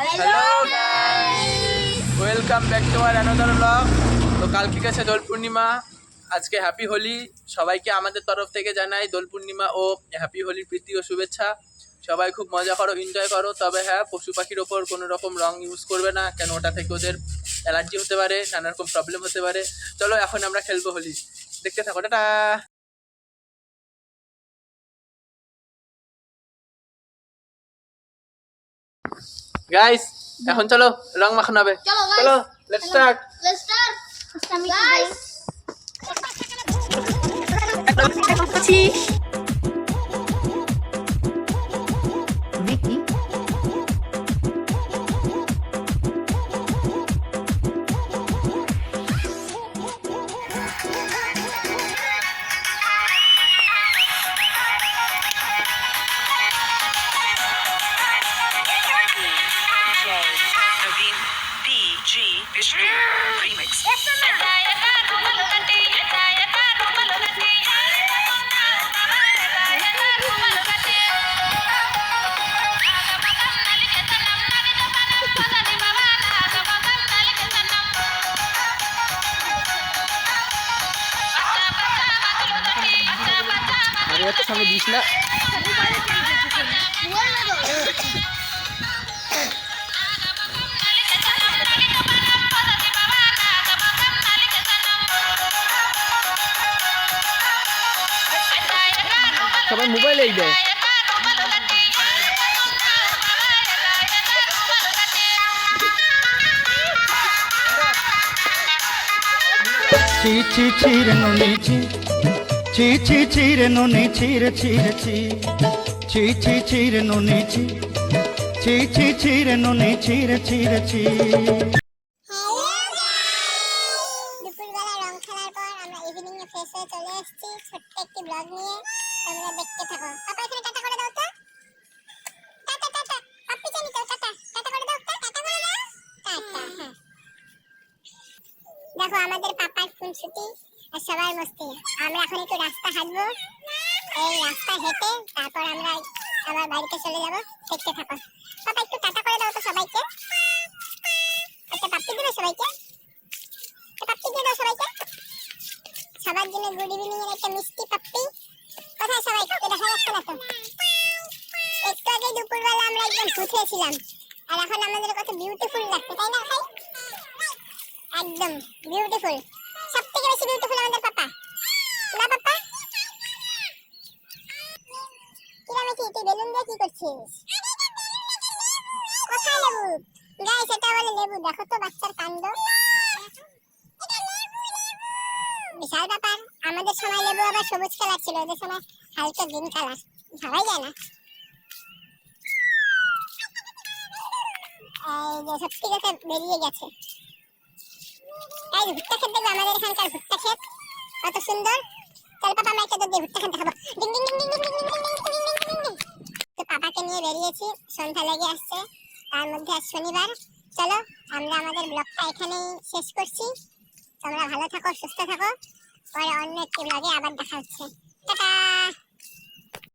Hello welcome back to our another blog তো কালকে গেছে দোল পূর্ণিমা আজকে হ্যাপি হোলি সবাইকে আমাদের তরফ থেকে জানাই দোল পূর্ণিমা ও হ্যাপি হোলির প্রীতি ও শুভেচ্ছা। সবাই খুব মজা করো এনজয় করো। তবে হ্যাঁ পশু পাখির ওপর কোনো রকম রং ইউজ করবে না কেন ওটা থেকে ওদের অ্যালার্জি হতে পারে নানা রকম প্রবলেম হতে পারে। চলো এখন আমরা খেলব হোলি দেখতে থাকো টাটা! গাইস এখন চলো রং মাখানো হবে চলো, let's start let's start Let's G History Remix. সামনে দিস না সবাই মোবাইলেই দেয়। ছোট্ট একটি ব্লগ নিয়ে। তোমরা দেখতে থাকো। পাপা এখানে টাটা করে দাও তো। Tata tata. পাপ্পি জানি তো, টাটা। টাটা করে দাও তো, টাটা করে দাও। টাটা হ্যাঁ। দেখো, আমাদের পাপার ফুলছুটি আর সবার মস্তি। আমরা এখন একটু রাস্তা হাঁটবো। এই রাস্তা হেঁটে তারপর আমরা আবার বাড়িতে চলে যাব। দেখতে থাকো। পাপা, একটু টাটা করে দাও তো সবাইকে। একটা পাপ্পি দিবে সবাইকে? পাপ্পি দিয়ে দাও সবাইকে? সবার জন্য গুড ইভিনিং এর একটা মিষ্টি পাপ্পি। একদম আর এখন আমাদের কত বিউটিফুল লাগছে, তাই না ভাই? একদম বিউটিফুল সব থেকে বেশি বিউটিফুল আমাদের পাপা। না পাপা? কিরামে কি, তুই বেলুন দিয়ে কি করছিস? কোথায় লেবু? গাইস এটা বলে লেবু, দেখো তো বাচ্চার কাণ্ড। বিশাল ব্যাপার, আমাদের সময় লেবু আবার সবুজ কালার ছিল, ওদের সময় হালকা গ্রিন কালার ভাবাই যায় না। যে কথা বেরিয়ে গেছে যে ভুট্টা ক্ষেত দেখবে আমাদের এখানকার ভুট্টা ক্ষেত কত সুন্দর চল পাপা আমরা একটা দিয়ে ভুট্টা ক্ষেত দেখাবো ডিং ডিং ডিং ডিং ডিং ডিং ডিং ডিং ডিং ডিং ডিং ডিং ডিং। তো পাপাকে নিয়ে বেরিয়েছি সন্ধ্যা লেগে আসছে তার মধ্যে আজ শনিবার চলো আমরা আমাদের ব্লগটা এখানেই শেষ করছি তোমরা ভালো থাকো সুস্থ থাকো পরে অন্য একটি ব্লগে আবার দেখা হচ্ছে টাটা